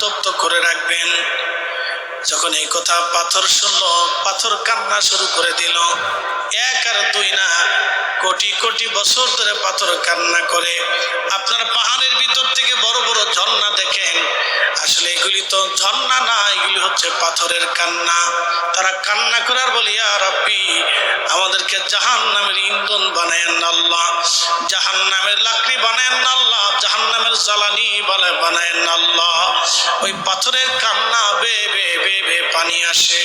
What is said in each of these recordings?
উত্তপ্ত করে রাখবেন। যখন এই কথা পাথর শুনল, পাথর কান্না শুরু করে দিল। এক আর দুই না, কোটি কোটি বছর ধরে পাথর কান্না করে। আপনার পাহাড়ের ভিতর থেকে বড় বড় ঝর্ণা দেখেন। আসলে এগুলি তো ঝর্ণা না, এগুলি হচ্ছে পাথরের কান্না। তারা কান্না করার বলি আর রাব্বি, আমাদেরকে জাহান নামের ইন্ধন বানায়েন না আল্লাহ। জাহান নামের লাকড়ি বানায়েন না আল্লাহ। জাহান নামের জ্বালানি বানায় বানায়েন না আল্লাহ। ওই পাথরের কান্না, বে বে বে বে বে পানি আসে।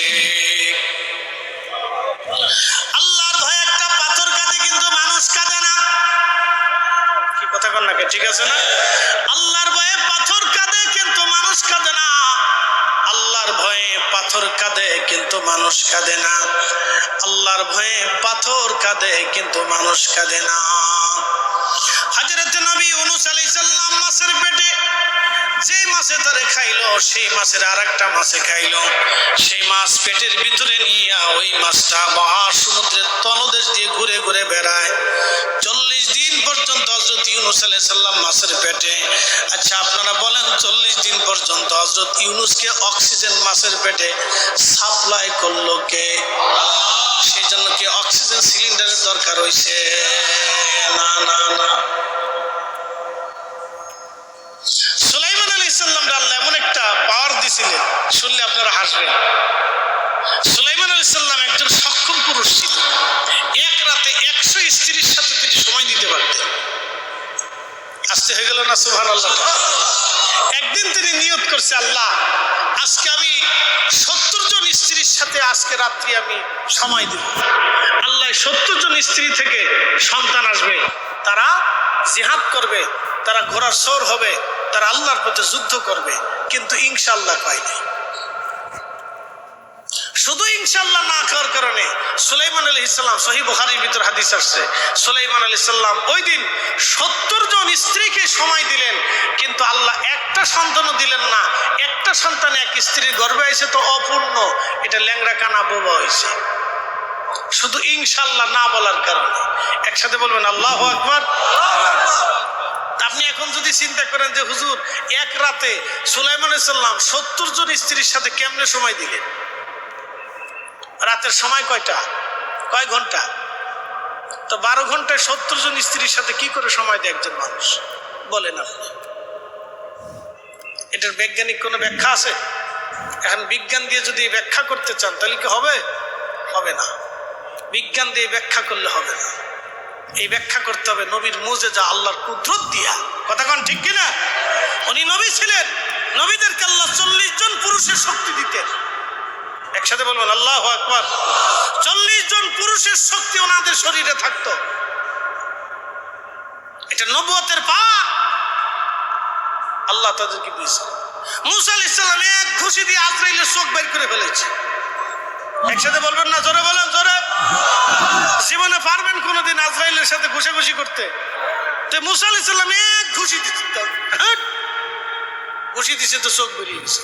আল্লাহর ভয়ে একটা পাথর কাঁদে কিন্তু মানুষ কাঁদে না। কি কথা নাকি ঠিক আছে না? আল্লাহর ভয়ে পাথর কাঁদে কিন্তু মানুষ কাঁদে না। আল্লাহর ভয়ে পাথর কাঁদে কিন্তু মানুষ কাঁদে না। আল্লাহর ভয়ে পাথর কাঁদে কিন্তু মানুষ কাঁদে না। হাজরত নবী ইউনুস আলাইহিস সালাম মাছের পেটে যে মাছে তারে খাইলো, সেই মাছের আর একটা মাছে খাইলো। সেই মাছ পেটের ভিতরে নিয়ে ওই মাছটা মহা সমুদ্রের তলদেশ দিয়ে ঘুরে ঘুরে বেড়ায়। চল্লিশ দিন পর্যন্ত হজরত ইউনুস আলাই সাল্লাম মাছের পেটে। আচ্ছা আপনারা বলেন চল্লিশ দিন পর্যন্ত হজরত ইউনুসকে অক্সিজেন মাছের পেটে সাপ্লাই করল কে? সেই জন্য কি অক্সিজেন সিলিন্ডারের দরকার হয়েছে শুনলে আপনারা হাসবেন। সুলাইমান আলী একজন সক্ষম পুরুষ ছিল। এক রাতে একশো স্ত্রীর সাথে সময় দিতে পারতেন। আসতে হয়ে গেল না সুহান আল্লাহ একদিন তিনি নিয়ত করছে আল্লাহ। আজকে আমি সত্তর জন স্ত্রীর সাথে আজকে রাত্রি আমি সময় দিব। আল্লাহ সত্তর জন স্ত্রী থেকে সন্তান আসবে। তারা জিহাদ করবে, তারা ঘোড়ার সর হবে, তারা আল্লাহর পথে যুদ্ধ করবে, কিন্তু ইনশাল্লাহ পায় নাই। শুধু ইনশাল্লাহ না খাওয়ার কারণে সুলাইমান আলী ইসলাম সহি বুখারির ভিতর হাদিস আসছে। সুলাইমান আলী সাল্লাম ওই দিন সত্তর জন স্ত্রীকে সময় দিলেন, কিন্তু আল্লাহ একটা সন্তানও দিলেন না। একটা সন্তান এক স্ত্রীর গর্বে এসে তো অপূর্ণ, এটা ল্যাংড়া কানা বোবা হয়েছে শুধু ইনশাল্লাহ না বলার কারণে। একসাথে বলবেন, আল্লাহ আকবর। আপনি এখন যদি চিন্তা করেন যে, হুজুর, এক রাতে সুলাইমান সাল্লাম সত্তর জন স্ত্রীর সাথে কেমনে সময় দিলেন? রাতের সময় কয়টা? কয় ঘণ্টা? তো বারো ঘন্টায় সত্তর জন স্ত্রীর সাথে কি করে সময় দেয় একজন মানুষ? বলেন না। এটার বৈজ্ঞানিক কোনো ব্যাখ্যা আছে? এখন বিজ্ঞান দিয়ে যদি ব্যাখ্যা করতে চান, তাহলে কি হবে? হবে না। বিজ্ঞান দিয়ে ব্যাখ্যা করলে হবে না। এই ব্যাখ্যা করতে হবে নবীর মুজে যা আল্লাহর কুদরত দিয়া। কথা কন ঠিক কিনা? উনি নবী ছিলেন। নবীদেরকে আল্লাহ চল্লিশ জন পুরুষের শক্তি দিতেন। একসাথে বলবেন, আল্লাহ আকবর। চল্লিশ জন পুরুষের শক্তি ওনাদের শরীরে থাকতো। এটা নবুয়তের পার আল্লাহ তাদেরকে দিয়েছে। মুসা আল ইসলাম এক ঘুষি দিয়ে আজরাইলের চোখ বের করে ফেলেছে। একসাথে বলবেন না, জোরে বলেন, জোরে। জীবনে পারবেন কোনোদিন আজরাইলের সাথে ঘুষাঘুষি করতে। তো মুসা আল ইসলাম এক ঘুষি দিতে ঘুষি দিছে তো চোখ বেরিয়ে গেছে।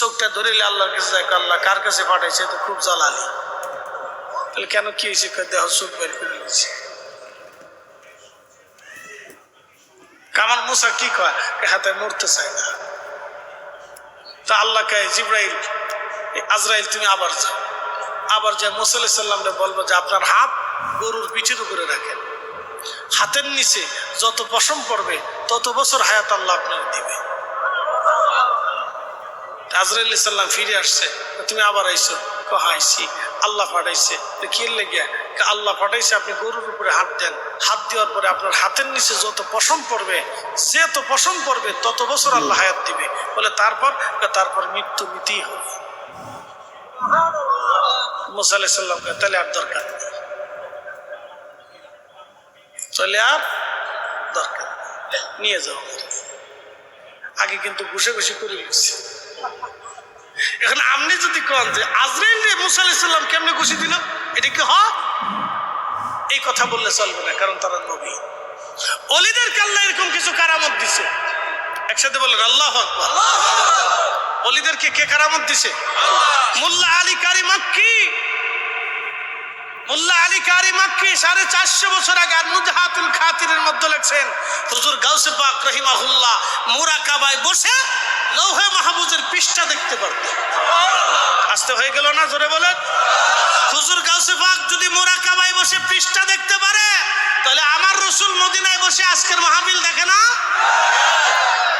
চোখটা ধরিলে আল্লাহর কাছে যায় আল্লাহ কার কাছে পাঠাইছে? তো খুব জ্বালালি তাহলে কেন কি হয়েছে? দেহ চোখ বের করে গেছে কামাল মুসা কি কয়? হাতে মরতে চায় না। তা আল্লাহ কয়, জিব্রাইল আজরাইল, তুমি আবার যাও। আবার যে মুসাল্লাহ সাল্লামরে বলব যে, আপনার হাত গরুর পিঠের উপরে রাখেন। হাতের নিচে যত পশম পড়বে, তত বছর হায়াত আল্লাহ আপনাকে দিবে। আজরাইল সাল্লাম ফিরে আসছে তুমি আবার আইসো? আইসি। আল্লাহ তো কি লেগে? আল্লাহ পাঠাইছে, আপনি গরুর উপরে হাত দেন। হাত দেওয়ার পরে আপনার হাতের নিচে যত পশম পড়বে যত পশম পড়বে তত বছর আল্লাহ হায়াত দিবে। বলে তারপর তারপর মৃত্যু নিতেই হবে। মুসা আলাহ তাহলে আর দরকার তাহলে আর দরকার নিয়ে যাও। আগে কিন্তু ঘুষে ঘুষে করে গেছে এখন আপনি যদি কন যে আজরাইল রে মুসা আলাইসাল্লাম কেমনে ঘুষি দিল এটা কি হ এই কথা বললে চলবে না, কারণ তারা নবী। অলিদের কাল্লা এরকম কিছু কারামত দিছে? একসাথে বলেন, আল্লাহ অলিদেরকে কে কারামত দিছে? মোল্লা আলী কারি মাক্কি। মোল্লা আলী কারি মাক্কি সাড়ে চারশো বছর আগে আর নুজহাতুল খাতিরের মধ্যে লেখছেন, হুজুর গাউসে পাক রহিমাহুল্লাহ মুরাকাবায় বসে লৌহে মাহবুজের পৃষ্ঠা দেখতে পারবে। আসতে হয়ে গেল না, জোরে বলেন? হুজুর গাউসে পাক যদি মোরাকাবায় বসে পৃষ্ঠা দেখতে পারে, তাহলে আমার রসুল মদিনায় বসে আজকের মাহাবিল দেখে না?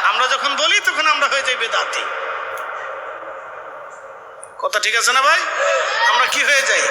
আমরা যখন বলি, তখন আমরা হয়ে যাই বেদাতি। কথা ঠিক আছে না ভাই? আমরা কি হয়ে যাই?